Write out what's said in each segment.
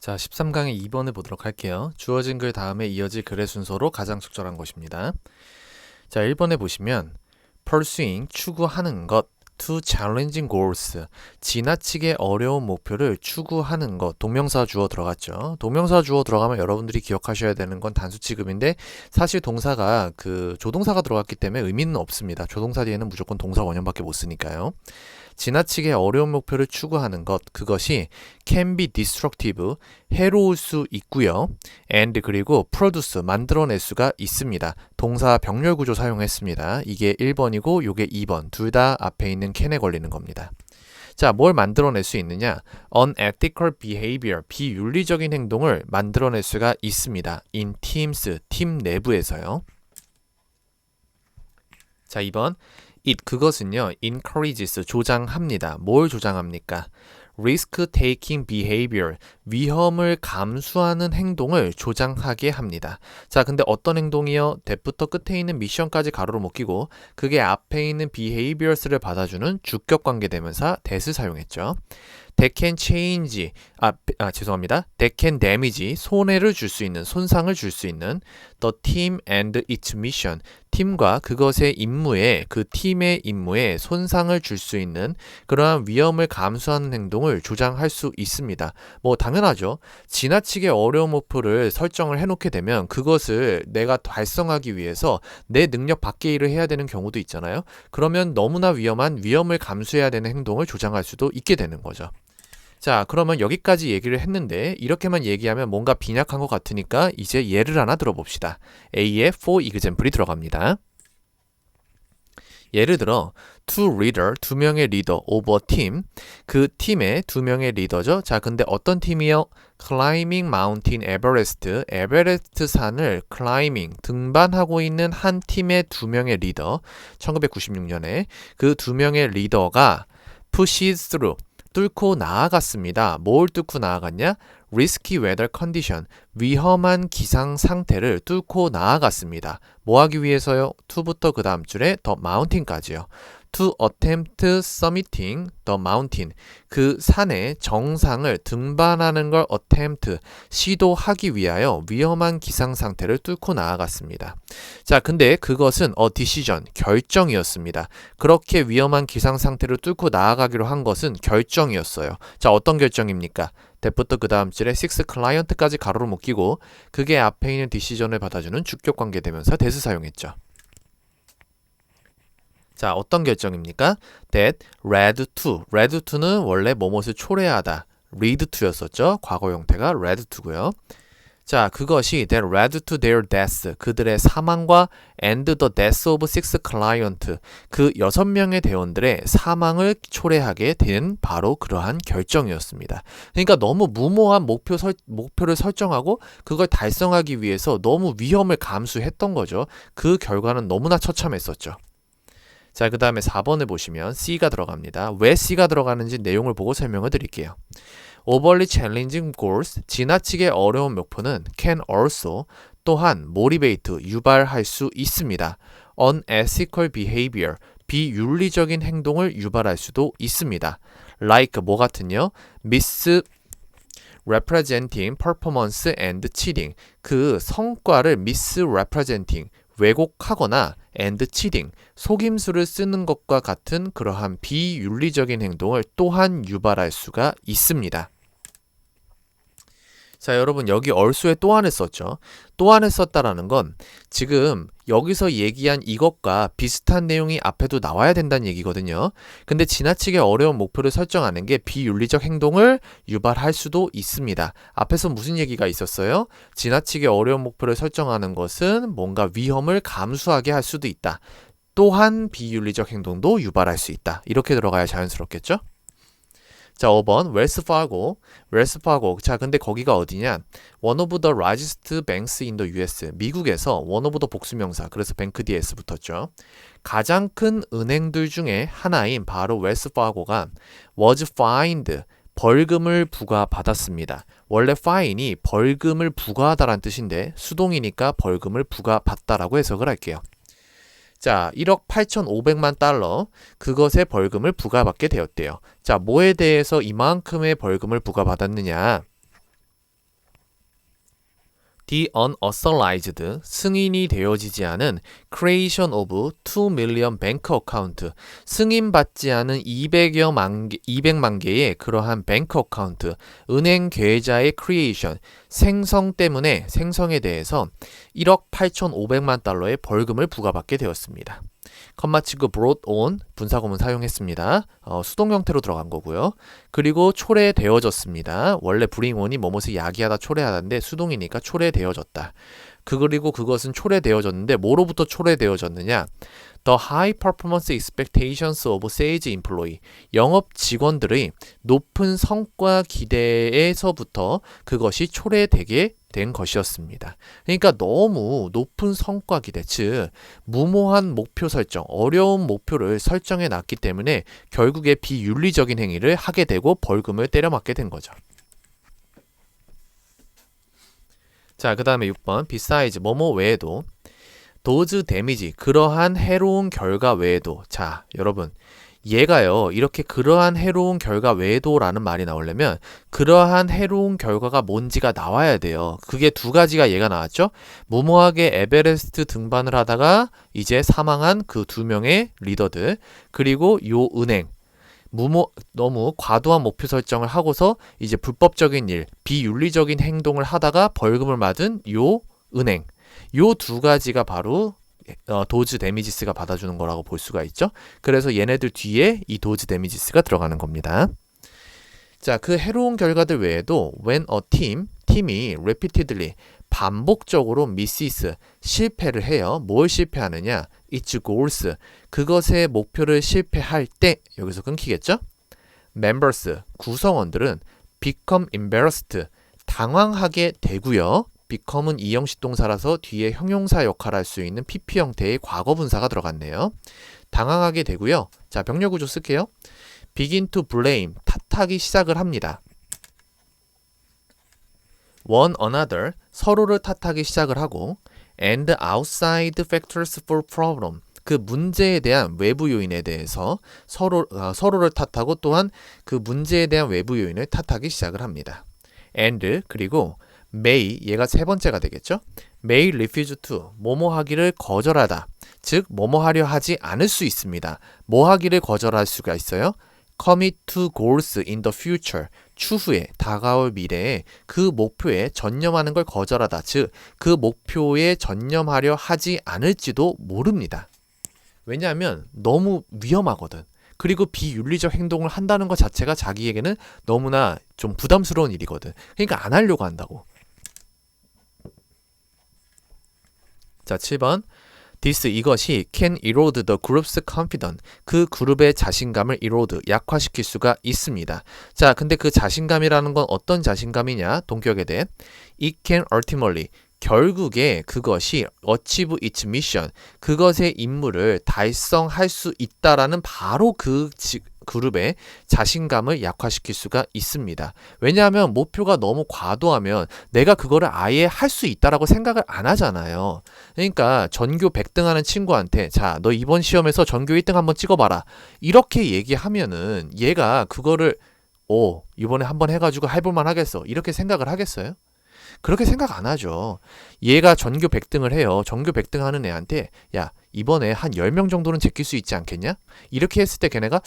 자, 13강의 2번을 보도록 할게요. 주어진 글 다음에 이어질 글의 순서로 가장 적절한 것입니다. 자, 1번에 보시면 pursuing 추구하는 것 to challenging goals 지나치게 어려운 목표를 추구하는 것 동명사 주어 들어갔죠. 동명사 주어 들어가면 여러분들이 기억하셔야 되는 건 단수 취급인데 사실 동사가 그 조동사가 들어갔기 때문에 의미는 없습니다. 조동사 뒤에는 무조건 동사 원형밖에 못 쓰니까요. 지나치게 어려운 목표를 추구하는 것 그것이 can be destructive 해로울 수 있고요. and 그리고 produce 만들어낼 수가 있습니다. 동사 병렬 구조 사용했습니다. 이게 1번이고 요게 2번 둘 다 앞에 있는 can에 걸리는 겁니다. 자, 뭘 만들어낼 수 있느냐? unethical behavior, 비윤리적인 행동을 만들어낼 수가 있습니다. in teams, 팀 내부에서요. 자, 2번. It 그것은요. encourages 조장합니다. 뭘 조장합니까? Risk taking behavior 위험을 감수하는 행동을 조장하게 합니다. 자, 근데 어떤 행동이요? 대부터 끝에 있는 미션까지 가로로 못 끼고 그게 앞에 있는 behaviors를 받아주는 주격 관계 대명사 that을 사용했죠. that can change 아, 아 죄송합니다. that can damage 손해를 줄 수 있는 손상을 줄 수 있는 the team and its mission 팀과 그것의 임무에 그 팀의 임무에 손상을 줄 수 있는 그러한 위험을 감수하는 행동을 조장할 수 있습니다. 뭐 당연하죠. 지나치게 어려운 목표를 설정을 해놓게 되면 그것을 내가 달성하기 위해서 내 능력 밖의 일을 해야 되는 경우도 있잖아요. 그러면 너무나 위험한 위험을 감수해야 되는 행동을 조장할 수도 있게 되는 거죠. 자, 그러면 여기까지 얘기를 했는데 이렇게만 얘기하면 뭔가 빈약한 것 같으니까 이제 예를 하나 들어봅시다. A의 for example이 들어갑니다. 예를 들어 two leader 두 명의 리더 over team 그 팀의 두 명의 리더죠. 자, 근데 어떤 팀이요? climbing mountain Everest 에베레스트 산을 climbing 등반하고 있는 한 팀의 두 명의 리더 1996년에 그 두 명의 리더가 pushes through 뚫고 나아갔습니다. 뭘 뚫고 나아갔냐? Risky weather condition, 위험한 기상 상태를 뚫고 나아갔습니다. 뭐 하기 위해서요? to부터 그 다음 줄에 the mountain까지요. to attempt summiting the mountain. 그 산의 정상을 등반하는 걸 attempt, 시도하기 위하여 위험한 기상 상태를 뚫고 나아갔습니다. 자, 근데 그것은 a decision, 결정이었습니다. 그렇게 위험한 기상 상태를 뚫고 나아가기로 한 것은 결정이었어요. 자, 어떤 결정입니까? 대부터 그 다음 줄에 6 클라이언트까지 가로로 묶이고 그게 앞에 있는 디시전을 받아주는 주격 관계 되면서 대스 사용했죠. 자, 어떤 결정입니까? That led to. led to는 원래 뭐뭇을 초래하다. lead to였었죠. 과거 형태가 led to고요. 자, 그것이 that led to their death. 그들의 사망과 and the death of six client. 그 여섯 명의 대원들의 사망을 초래하게 된 바로 그러한 결정이었습니다. 그러니까 너무 무모한 목표 설, 목표를 설정하고 그걸 달성하기 위해서 너무 위험을 감수했던 거죠. 그 결과는 너무나 처참했었죠. 자, 그 다음에 4번을 보시면 C가 들어갑니다. 왜 C가 들어가는지 내용을 보고 설명을 드릴게요. Overly challenging goals, 지나치게 어려운 목표는 can also 또한 motivate, 유발할 수 있습니다. unethical behavior, 비윤리적인 행동을 유발할 수도 있습니다. like 뭐 같은요? miss representing performance and cheating 그 성과를 misrepresenting 왜곡하거나 and cheating 속임수를 쓰는 것과 같은 그러한 비윤리적인 행동을 또한 유발할 수가 있습니다. 자, 여러분 여기 얼수에 또 안에 썼죠. 또 안에 썼다라는 건 지금 여기서 얘기한 이것과 비슷한 내용이 앞에도 나와야 된다는 얘기거든요. 근데 지나치게 어려운 목표를 설정하는 게 비윤리적 행동을 유발할 수도 있습니다. 앞에서 무슨 얘기가 있었어요? 지나치게 어려운 목표를 설정하는 것은 뭔가 위험을 감수하게 할 수도 있다. 또한 비윤리적 행동도 유발할 수 있다. 이렇게 들어가야 자연스럽겠죠? 자, 5번 웰스 파고. 웰스 파고. 자, 근데 거기가 어디냐? One of the largest banks in the US. 미국에서 one of the 복수명사. 그래서 뱅크 뒤에 S 붙었죠. 가장 큰 은행들 중에 하나인 바로 웰스 파고가 was fined 벌금을 부과받았습니다. 원래 fine이 벌금을 부과하다라는 뜻인데 수동이니까 벌금을 부과받다라고 해석을 할게요. 자, 1억 8,500만 달러 그것의 벌금을 부과받게 되었대요. 자, 뭐에 대해서 이만큼의 벌금을 부과받았느냐? The unauthorized 승인이 되어지지 않은 creation of 2 million bank account 승인받지 않은 200여 만 개, 200만 개의 그러한 뱅크 어카운트 은행 계좌의 creation 생성 때문에 생성에 대해서 1억 8,500만 달러의 벌금을 부과받게 되었습니다. 컴마 치고 brought on 분사구문 사용했습니다. 어, 수동 형태로 들어간 거고요. 그리고 초래되어졌습니다. 원래 bring on이 뭐뭇을 야기하다 초래하다인데 수동이니까 초래되어졌다. 그 그리고 그것은 초래되어졌는데 뭐로부터 초래되어졌느냐? The high performance expectations of sales employee 영업 직원들의 높은 성과 기대에서부터 그것이 초래되게 된 것이었습니다. 그러니까 너무 높은 성과 기대, 즉 무모한 목표 설정, 어려운 목표를 설정해 놨기 때문에 결국에 비윤리적인 행위를 하게 되고 벌금을 때려 맞게 된 거죠. 자, 그 다음에 6번 besides 뭐뭐 외에도 도즈 데미지 그러한 해로운 결과 외에도 자, 여러분 얘가요, 이렇게 그러한 해로운 결과 외에도라는 말이 나오려면 그러한 해로운 결과가 뭔지가 나와야 돼요. 그게 두 가지가 얘가 나왔죠? 무모하게 에베레스트 등반을 하다가 이제 사망한 그 두 명의 리더들, 그리고 요 은행, 무모 너무 과도한 목표 설정을 하고서 이제 불법적인 일, 비윤리적인 행동을 하다가 벌금을 맞은 요 은행. 요 두 가지가 바로 어, 도즈 데미지스가 받아주는 거라고 볼 수가 있죠. 그래서 얘네들 뒤에 이 도즈 데미지스가 들어가는 겁니다. 자, 그 해로운 결과들 외에도 when a team, 팀이 repeatedly 반복적으로 misses 실패를 해요. 뭘 실패하느냐? its goals 그것의 목표를 실패할 때 여기서 끊기겠죠? members 구성원들은 become embarrassed 당황하게 되고요. become은 이형식 동사라서 뒤에 형용사 역할을 할 수 있는 pp 형태의 과거 분사가 들어갔네요. 당황하게 되고요. 자, 병렬 구조 쓸게요. begin to blame 탓 하기 시작을 합니다. one another 서로를 탓하기 시작을 하고 and outside factors for problem 그 문제에 대한 외부 요인에 대해서 서로 어, 서로를 탓하고 또한 그 문제에 대한 외부 요인을 탓하기 시작을 합니다. and 그리고 may 얘가 세 번째가 되겠죠. may refuse to 뭐뭐 하기를 거절하다. 즉 뭐뭐 하려 하지 않을 수 있습니다. 뭐 하기를 거절할 수가 있어요. Commit to goals in the future 추후에 다가올 미래에 그 목표에 전념하는 걸 거절하다. 즉 그 목표에 전념하려 하지 않을지도 모릅니다. 왜냐하면 너무 위험하거든. 그리고 비윤리적 행동을 한다는 것 자체가 자기에게는 너무나 좀 부담스러운 일이거든. 그러니까 안 하려고 한다고. 자, 7번. This 이것이 can erode the group's confidence. 그 그룹의 자신감을 erode 약화시킬 수가 있습니다. 자, 근데 그 자신감이라는 건 어떤 자신감이냐? 동격에 대해 it can ultimately 결국에 그것이 achieve its mission 그것의 임무를 달성할 수 있다라는 바로 그 지, 그룹의 자신감을 약화시킬 수가 있습니다. 왜냐하면 목표가 너무 과도하면 내가 그거를 아예 할 수 있다라고 생각을 안 하잖아요. 그러니까 전교 100등 하는 친구한테 자, 너 이번 시험에서 전교 1등 한번 찍어봐라. 이렇게 얘기하면은 얘가 그거를 오, 이번에 한번 해가지고 해볼만 하겠어. 이렇게 생각을 하겠어요? 그렇게 생각 안 하죠. 얘가 전교 100등을 해요. 전교 100등 하는 애한테 야 이번에 한 10명 정도는 제낄 수 있지 않겠냐? 이렇게 했을 때 걔네가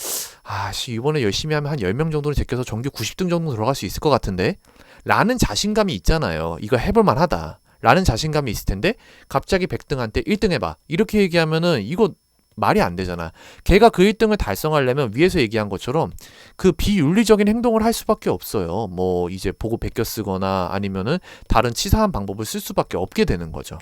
아씨 이번에 열심히 하면 한 10명 정도는 제껴서 전교 90등 정도 들어갈 수 있을 것 같은데 라는 자신감이 있잖아요. 이거 해볼 만하다. 라는 자신감이 있을 텐데 갑자기 100등한테 1등 해봐. 이렇게 얘기하면은 이거 말이 안 되잖아. 걔가 그 1등을 달성하려면 위에서 얘기한 것처럼 그 비윤리적인 행동을 할 수밖에 없어요. 뭐 이제 보고 베껴 쓰거나 아니면은 다른 치사한 방법을 쓸 수밖에 없게 되는 거죠.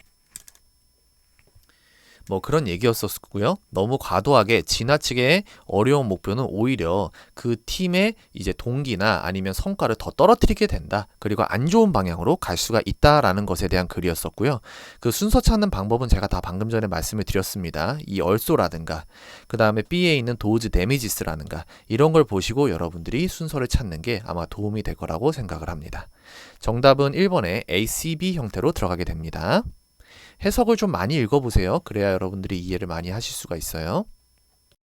뭐 그런 얘기였었고요. 너무 과도하게 지나치게 어려운 목표는 오히려 그 팀의 이제 동기나 아니면 성과를 더 떨어뜨리게 된다. 그리고 안 좋은 방향으로 갈 수가 있다라는 것에 대한 글이었었고요. 그 순서 찾는 방법은 제가 다 방금 전에 말씀을 드렸습니다. 이 얼소라든가 그 다음에 B에 있는 도즈 데미지스라든가 이런 걸 보시고 여러분들이 순서를 찾는 게 아마 도움이 될 거라고 생각을 합니다. 정답은 1번의 ACB 형태로 들어가게 됩니다. 해석을 좀 많이 읽어보세요. 그래야 여러분들이 이해를 많이 하실 수가 있어요.